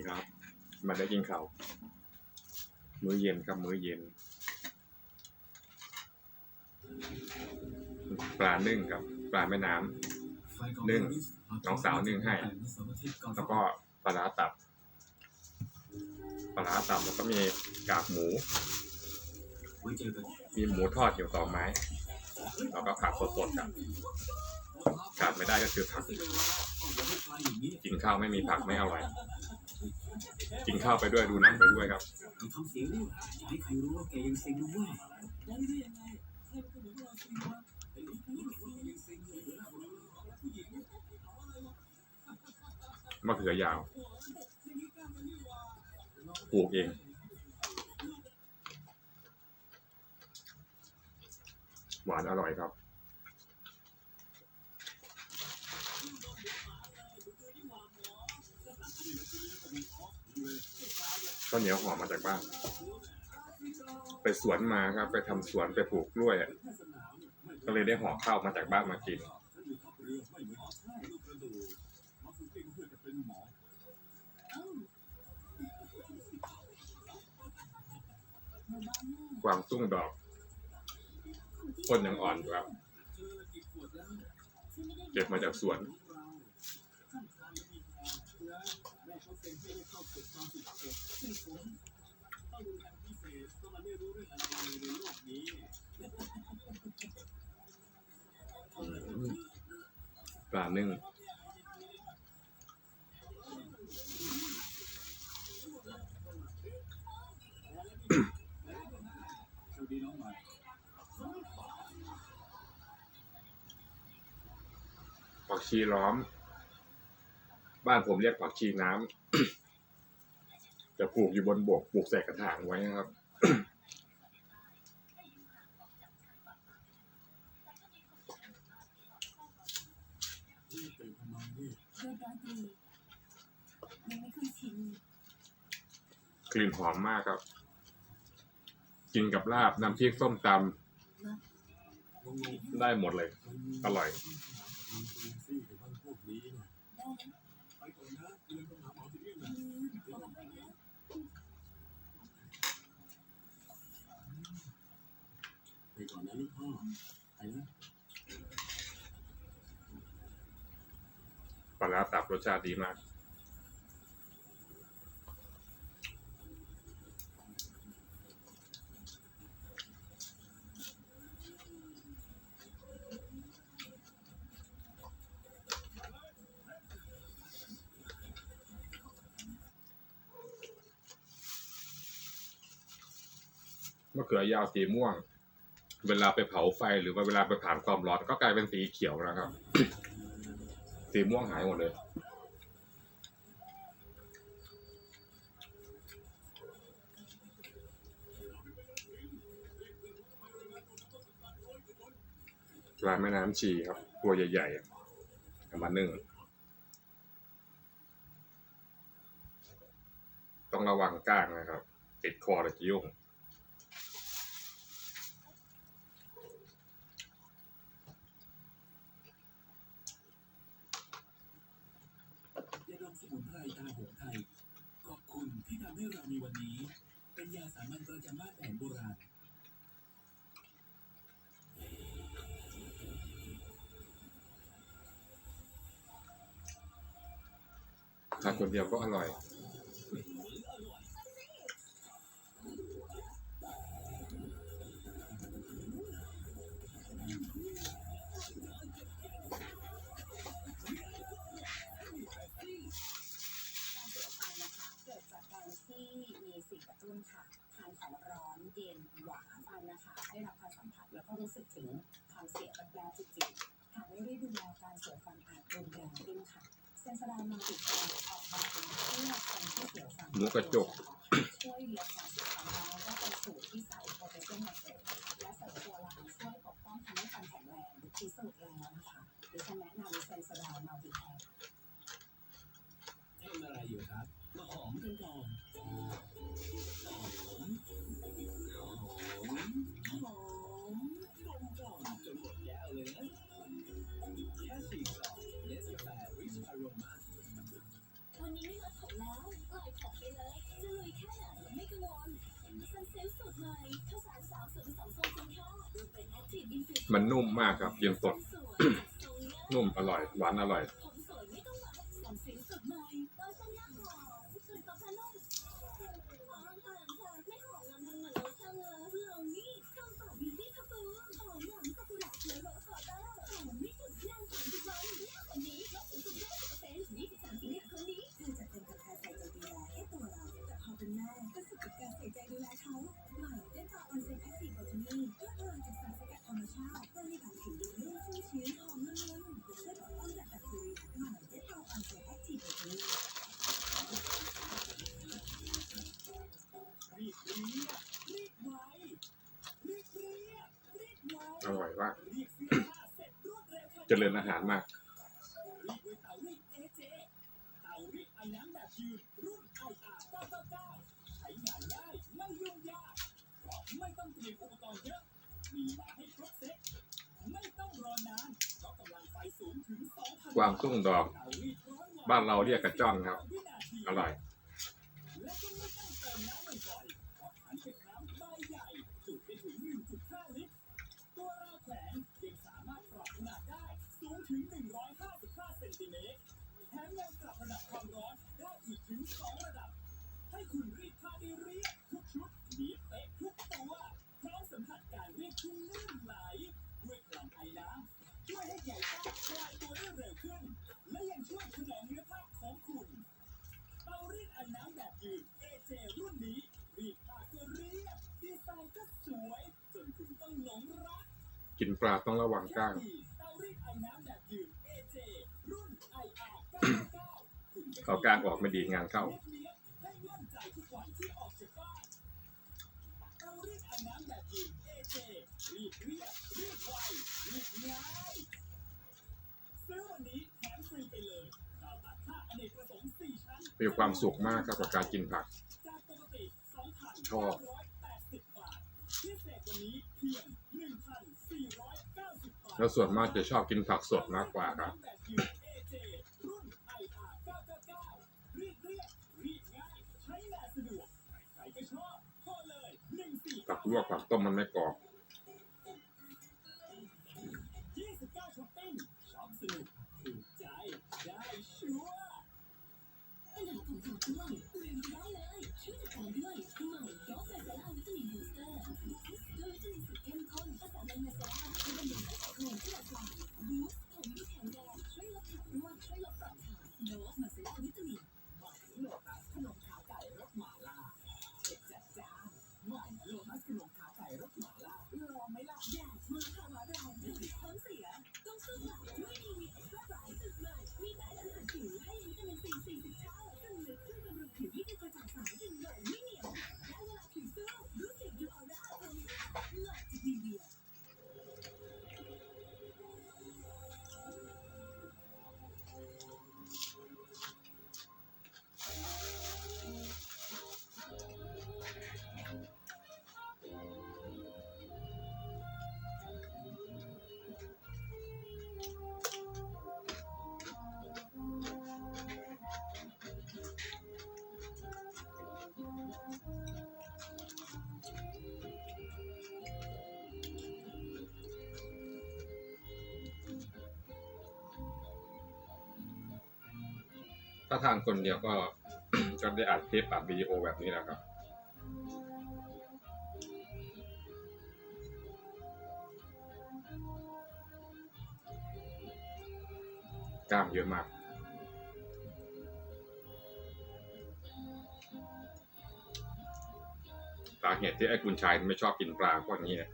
ดีครับ มาได้กินข้าวมื้อเย็นครับมื้อเย็น ปลานึ่งครับ ปลาแม่น้ำนึ่งน้องสาวนึ่งให้ แล้วก็ปลาร้าตับ ปลาร้าตับแล้วก็มีกากหมู มีหมูทอดอยู่ต่อไม้ แล้วก็ผักสดๆครับขาดไม่ได้ก็คือผัก กินข้าวไม่มีผักไม่อร่อย กินข้าวไปด้วยดูหนังไปด้วยครับทำเสียงด้วยอย่าให้ใครรู้ว่าแกยังซ็งด้วยมะเขือยาวปลูกเองหวานอร่อยครับ ข้าวเหนียวหอมมาจากบ้าน ไปสวนมาครับ ไปทำสวนไปปลูกกล้วยก็เลยได้ห่อข้าวมาจากบ้านมากินกวางตุ้งดอกต้นยังอ่อนอยู่ครับ เก็บมาจากสวน ปลานึ่งผักชีล้อม บ้านผมเรียกผักชีน้ำ ปลูกอยู่บนบกปลูกใส่กระถางไว้นะครับกลิ่นหอมมากครับ กินกับลาบน้ำพริกส้มตำได้หมดเลย อร่อย ไปก่อนนะลูกพ่อไปนะ ปลาร้า ตับรสชาติดีมาก มะเขือยาวสีม่วง เวลาไปเผาไฟหรือว่าเวลาไปผ่านความร้อนก็กลายเป็นสีเขียวนะครับ สีม่วงหายหมดเลยปลาแม่น้ำชีครับ ตัวใหญ่ๆเอามาหนึ่ง ต้องระวังก้างนะครับ ติดคอตะกี้ยุ่ง ยาดองสมุนไพรตาหงไทย ขอบคุณที่ทำให้เรามีวันนี้ เป็นยาสามัญประจำบ้านแผนโบราณทานคนเดียวก็อร่อย ทางเสียแปลกๆจิงๆหากไม่ได้ดูแลการเสียฟันอาจรุนแรงขึ้นค่ะเซนสไดน์มัลติแคร์ออกมาเป็นเพื่อคนที่เสียฟันหมูกระจก มันนุ่มมากครับเยี่ยมสด นุ่มอร่อย หวานอร่อย เจริญอาหารมากกวางตุ้งดอก บ้านเราเรียกกระจ้อนครับ อร่อยาต้องระวังก้างขอาก้างออกไม่ดีงานเข้ามีความสุขมากครับกับการกินผัก ชอบ แล้วส่วนมากจะชอบกินผักสดมากกว่าครับ ผักลวกผักต้มมันไม่กรอบได้ชัวร์ตลาดของฝากด้วย ถ้าทานคนเดียวก็ ก็ได้อัดคลิปอัดวีดีโอแบบนี้แล้วครับ กล้ามเยอะมากสาเหตุที่ไอ้คุณชายไม่ชอบกินปลาพวกนี้เนี่ย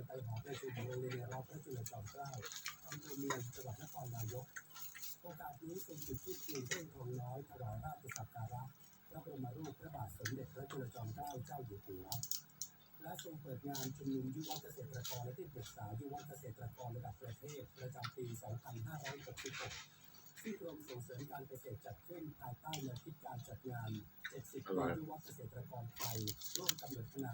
ยไปหอประชุมโรงเรียนรอพระจุลจอมเกล้าทำเภอเมืองจังหวัดนครนายก โอกาสนี้เป็นจุดที่จีนเพื่งทองน้อยถวายราชสักการะพระบรมรูปพระบาทสมเด็จพระจุลจอมเกล้าเจ้าอยู่หัวและทรงเปิดงานชุมนุมยุวเกษตรกรและที่ปรึกษายุวเกษตรกรระดับประเทศประจำปี 2566 ที่กรมส่งเสริมการเกษตรจัดขึ้นภายใต้แนวคิดการจัดงาน 70ปียุวเกษตรกรไทยร่วมกำหนดขนาด